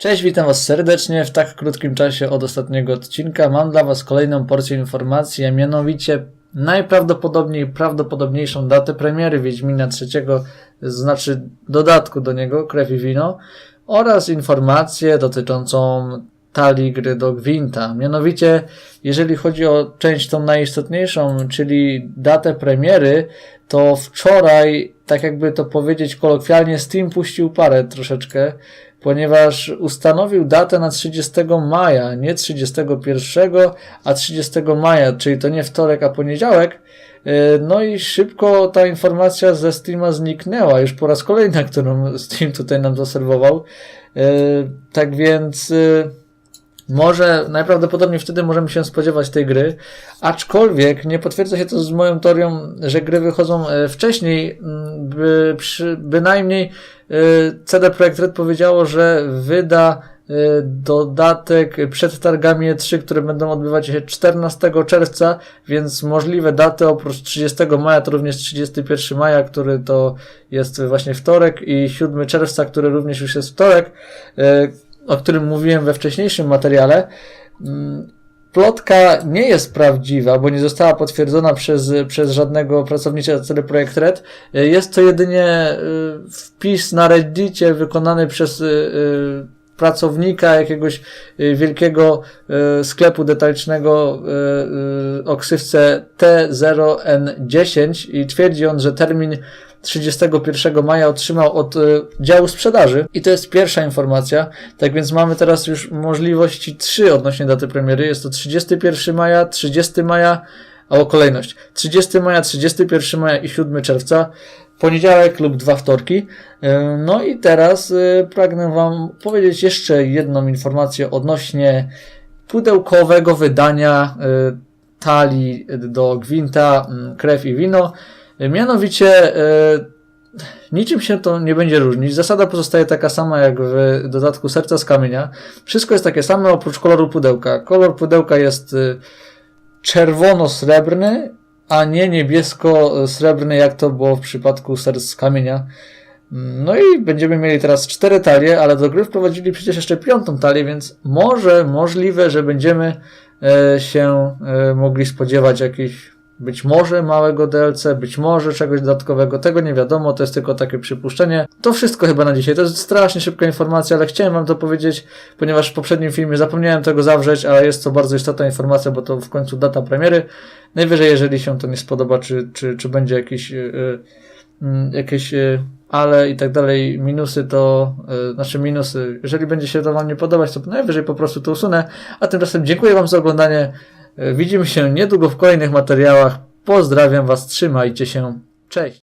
Cześć, witam Was serdecznie. W tak krótkim czasie od ostatniego odcinka mam dla Was kolejną porcję informacji, a mianowicie najprawdopodobniej prawdopodobniejszą datę premiery Wiedźmina III, znaczy dodatku do niego, Krew i Wino, oraz informację dotyczącą talii gry do Gwinta. Mianowicie, jeżeli chodzi o część tą najistotniejszą, czyli datę premiery, to wczoraj, tak jakby to powiedzieć kolokwialnie, Steam puścił parę troszeczkę, ponieważ ustanowił datę na 30 maja, nie 31, a 30 maja, czyli to nie wtorek, a poniedziałek. Yy, No i szybko ta informacja ze Steama zniknęła, już po raz kolejny, którą Steam tutaj nam zaserwował. Yy, Tak więc yy, może najprawdopodobniej wtedy możemy się spodziewać tej gry, aczkolwiek nie potwierdza się to z moją teorią, że gry wychodzą e, wcześniej, m, by przy, bynajmniej e, CD Projekt Red powiedziało, że wyda e, dodatek przed targami E3, które będą odbywać się 14 czerwca, więc możliwe daty oprócz 30 maja to również 31 maja, który to jest właśnie wtorek i 7 czerwca, który również już jest wtorek, o którym mówiłem we wcześniejszym materiale. Mm, Plotka nie jest prawdziwa, bo nie została potwierdzona przez, przez żadnego pracownika CD Projekt Red. Jest to jedynie y, wpis na Reddicie wykonany przez y, y, pracownika jakiegoś wielkiego sklepu detalicznego o ksywce T0N10 i twierdzi on, że termin 31 maja otrzymał od y, działu sprzedaży i to jest pierwsza informacja. Tak więc mamy teraz już możliwości trzy odnośnie daty premiery. Jest to 31 maja, 30 maja, albo kolejność. 30 maja, 31 maja i 7 czerwca. Poniedziałek lub dwa wtorki. Y, No i teraz y, pragnę Wam powiedzieć jeszcze jedną informację odnośnie pudełkowego wydania talii do Gwinta mm, Krew i Wino. Mianowicie y, niczym się to nie będzie różnić. Zasada pozostaje taka sama jak w dodatku Serca z Kamienia. Wszystko jest takie same oprócz koloru pudełka. Kolor pudełka jest y, czerwono-srebrny, a nie niebiesko-srebrny, jak to było w przypadku Serc z Kamienia. No i będziemy mieli teraz cztery talie, ale do gry wprowadzili przecież jeszcze piątą talię, więc może możliwe, że będziemy e, się e, mogli spodziewać jakichś być może małego DLC, być może czegoś dodatkowego, tego nie wiadomo, to jest tylko takie przypuszczenie. To wszystko chyba na dzisiaj. To jest strasznie szybka informacja, ale chciałem wam to powiedzieć, ponieważ w poprzednim filmie zapomniałem tego zawrzeć, a jest to bardzo istotna informacja, bo to w końcu data premiery. Najwyżej, jeżeli się to nie spodoba, czy, czy, czy będzie jakiś, yy, yy, jakieś yy, ale i tak dalej, minusy to, yy, znaczy minusy, jeżeli będzie się to wam nie podobać, to najwyżej po prostu to usunę. A tymczasem dziękuję wam za oglądanie. Widzimy się niedługo w kolejnych materiałach. Pozdrawiam was, trzymajcie się. Cześć.